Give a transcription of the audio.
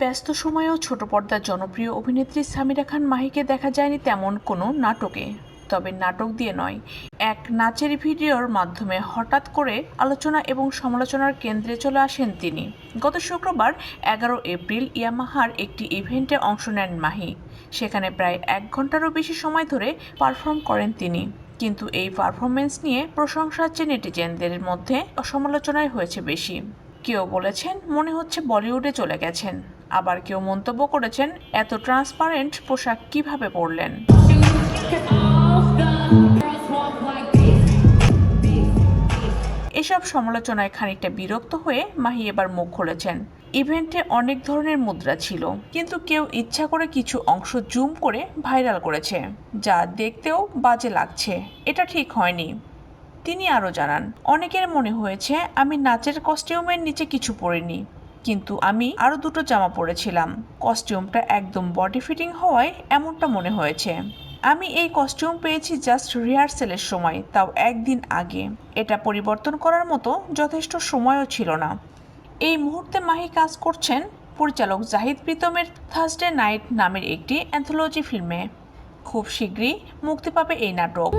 ব্যস্ত সময়েও ছোট পর্দার জনপ্রিয় অভিনেত্রী সামিরা খান মাহিকে দেখা যায়নি তেমন কোনো নাটকে। তবে নাটক দিয়ে নয়, এক নাচের ভিডিওর মাধ্যমে হঠাৎ করে আলোচনা এবং সমালোচনার কেন্দ্রে চলে আসেন তিনি। গত শুক্রবার এগারো এপ্রিল ইয়ামাহার একটি ইভেন্টে অংশ নেন মাহি। সেখানে প্রায় এক ঘন্টারও বেশি সময় ধরে পারফর্ম করেন তিনি। কিন্তু এই পারফরমেন্স নিয়ে প্রশংসা হচ্ছে নেটিজেনদের মধ্যে সমালোচনায় হয়েছে বেশি। কেউ বলেছেন মনে হচ্ছে বলিউডে চলে গেছেন। আবার কেউ মন্তব্য করেছেন, এত ট্রান্সপারেন্ট পোশাক কীভাবে পরলেন? এসব সমালোচনায় খানিকটা বিরক্ত হয়ে মাহি এবার মুখ খুলেছেন। ইভেন্টে অনেক ধরনের মুদ্রা ছিল, কিন্তু কেউ ইচ্ছা করে কিছু অংশ জুম করে ভাইরাল করেছে, যা দেখতেও বাজে লাগছে। এটা ঠিক হয়নি। তিনি আরও জানান, অনেকের মনে হয়েছে আমি নাচের কস্টিউমের নিচে কিছু পরিনি, কিন্তু আমি আরও দুটো জামা পরেছিলাম। কস্টিউমটা একদম বডি ফিটিং হওয়ায় এমনটা মনে হয়েছে। আমি এই কস্টিউম পেয়েছি জাস্ট রিহার্সেলের সময়, তাও একদিন আগে। এটা পরিবর্তন করার মতো যথেষ্ট সময়ও ছিল না। এই মুহূর্তে মাহি কাজ করছেন পরিচালক জাহিদ প্রীতমের থার্সডে নাইট নামের একটি অ্যান্থোলজি ফিল্মে খুব শীঘ্রই মুক্তি পাবে এই নাটক।